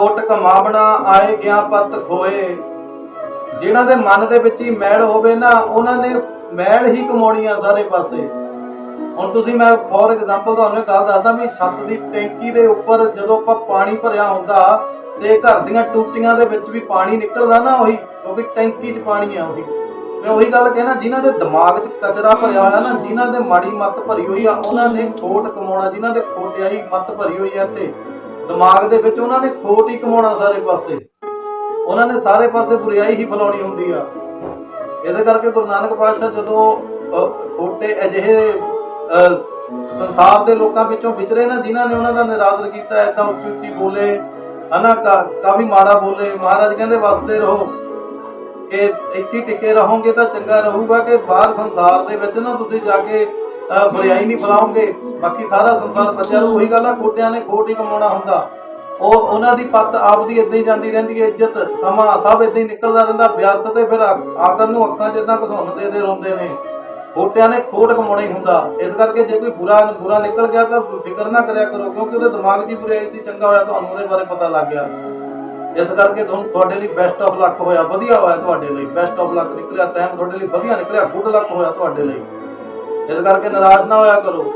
ਖੋਟ ਕਮਾਵਣਾ ਆਏ ਗਿਆ ਪਤ ਖੋਏ। ਜਿਨ੍ਹਾਂ ਦੇ ਮਨ ਦੇ ਵਿੱਚ ਹੀ ਮੈਲ ਹੋਵੇ ਨਾ, ਉਹਨਾਂ ਨੇ ਮੈਲ ਹੀ ਕਮਾਉਣੀ ਆ ਸਾਰੇ ਪਾਸੇ। ਹੁਣ ਤੁਸੀਂ ਮੈਂ ਫੋਰ ਐਗਜ਼ਾਮਪਲ ਤੁਹਾਨੂੰ ਗੱਲ ਦੱਸਦਾ ਵੀ ਛੱਤ ਦੀ ਟੈਂਕੀ ਦੇ ਉੱਪਰ ਜਦੋਂ ਆਪਾਂ ਪਾਣੀ ਭਰਿਆ ਹੁੰਦਾ ਤੇ ਘਰ ਦੀਆਂ ਟੂਟੀਆਂ ਦੇ ਵਿੱਚ ਵੀ ਪਾਣੀ ਨਿਕਲਦਾ ਨਾ ਉਹੀ, ਕਿਉਂਕਿ ਟੈਂਕੀ 'ਚ ਪਾਣੀ ਆ ਉਹੀ। ਮੈਂ ਉਹੀ ਗੱਲ ਕਹਿਣਾ, ਜਿਨ੍ਹਾਂ ਦੇ ਦਿਮਾਗ 'ਚ ਕਚਰਾ ਭਰਿਆ ਹੋਇਆ ਨਾ, ਜਿਨ੍ਹਾਂ ਦੇ ਮਾੜੀ ਮੱਤ ਭਰੀ ਹੋਈ ਆ, ਉਹਨਾਂ ਨੇ ਖੋਟ ਕਮਾਉਣਾ, ਜਿਨ੍ਹਾਂ ਦੇ ਖੋਟਿਆਈ ਮੱਤ ਭਰੀ ਹੋਈ ਆ ਤੇ ਦਿਮਾਗ ਦੇ ਵਿੱਚ ਉਹਨਾਂ ਨੇ ਖੋਟ ਹੀ ਕਮਾਉਣਾ ਸਾਰੇ ਪਾਸੇ। ਉਹਨਾਂ ਨੇ ਸਾਰੇ ਪਾਸੇ ਬੁਰਾਈ ਹੀ ਫੈਲਾਉਣੀ ਹੁੰਦੀ ਆ। ਇਸੇ ਕਰਕੇ ਗੁਰੂ ਨਾਨਕ ਪਾਤਸ਼ਾਹ ਜਦੋਂ ਅ, ਅਜਿਹੇ ਸੰਸਾਰ ਦੇ ਲੋਕਾਂ ਵਿੱਚੋਂ ਵਿਚਰੇ ਨਾ ਜਿਨ੍ਹਾਂ ਨੇ ਉਹਨਾਂ ਦਾ ਨਿਰਾਦਰ ਕੀਤਾ ਐਦਾਂ ਉੱਚੀ ਉੱਚੀ ਬੋਲੇ ਹਨਾ ਕਾ- ਕਾਫੀ ਮਾੜਾ ਬੋਲੇ ਮਹਾਰਾਜ ਕਹਿੰਦੇ ਵਸਦੇ ਰਹੋ। ਕਿ ਇੱਥੇ ਹੀ ਟਿਕੇ ਰਹੋਗੇ ਤਾਂ ਚੰਗਾ ਰਹੂਗਾ ਕਿ ਬਾਹਰ ਸੰਸਾਰ ਦੇ ਵਿੱਚ ਨਾ ਤੁਸੀਂ ਜਾ ਕੇ ਬਰਿਆਈ ਬੁਰਾਈ ਨਹੀਂ ਫੈਲਾਓਗੇ ਬਾਕੀ ਸਾਰਾ ਸੰਸਾਰ ਬੱਚਿਆਂ ਨੂੰ ਉਹੀ ਗੱਲ ਆ ਖੋਟਿਆਂ ਨੇ ਖੋਟ ਹੀ ਕਮਾਉਣਾ ਹੁੰਦਾ। ਉਹ ਉਹਨਾਂ ਦੀ ਪੱਤ ਆਪਦੀ ਇਦਾਂ ਹੀ ਜਾਂਦੀ ਰਹਿੰਦੀ ਹੈ, ਇੱਜ਼ਤ, ਸਮਾਂ ਸਭ ਇਦਾਂ ਹੀ ਨਿਕਲਦਾ ਰਹਿੰਦਾ। ਵਿਅਰਥ ਤੇ ਫਿਰ ਆ- ਨੂੰ ਅੱਖਾਂ 'ਚ ਇਦਾਂ ਘਸੁੰਨ ਦੇ ਰੋਂਦੇ ਨੇ। ਖੋਟਿਆਂ ਨੇ ਖੋਟ ਕਮਾਉਣਾ ਹੀ ਹੁੰਦਾ। ਇਸ ਕਰਕੇ ਜੇ ਕੋਈ ਬੁਰਾ ਬੁਰਾ ਨਿਕਲ ਗਿਆ ਤਾਂ ਫਿਕਰ ਨਾ ਕਰਿਆ ਕਰੋ, ਕਿਉਂਕਿ ਉਹਦੇ ਦਿਮਾਗ 'ਚ ਬੁਰਾਈ ਸੀ, ਚੰਗਾ ਹੋਇਆ ਤੁਹਾਨੂੰ ਉਹਦੇ ਬਾਰੇ ਪਤਾ ਲੱਗ ਗਿਆ। ਇਸ ਕਰਕੇ ਤੁਹਾਨੂੰ ਤੁਹਾਡੇ ਲਈ ਬੈਸਟ ਆਫ ਲੱਕ ਹੋਇਆ, ਵਧੀਆ ਹੋਇਆ ਤੁਹਾਡੇ ਲਈ। ਬੈਸਟ ਆਫ ਲੱਕ ਨਿਕਲਿਆ ਟਾਈਮ ਤੁਹਾਡੇ ਲਈ ਵਧੀਆ ਨਿਕਲਿਆ ਗੁੱਡ ਲੱਕ ਹੋਇਆ ਤੁਹਾਡੇ ਲਈ। ਇਸ ਕਰਕੇ ਨਾਰਾਜ਼ ਨਾ ਹੋਇਆ ਕਰੋ।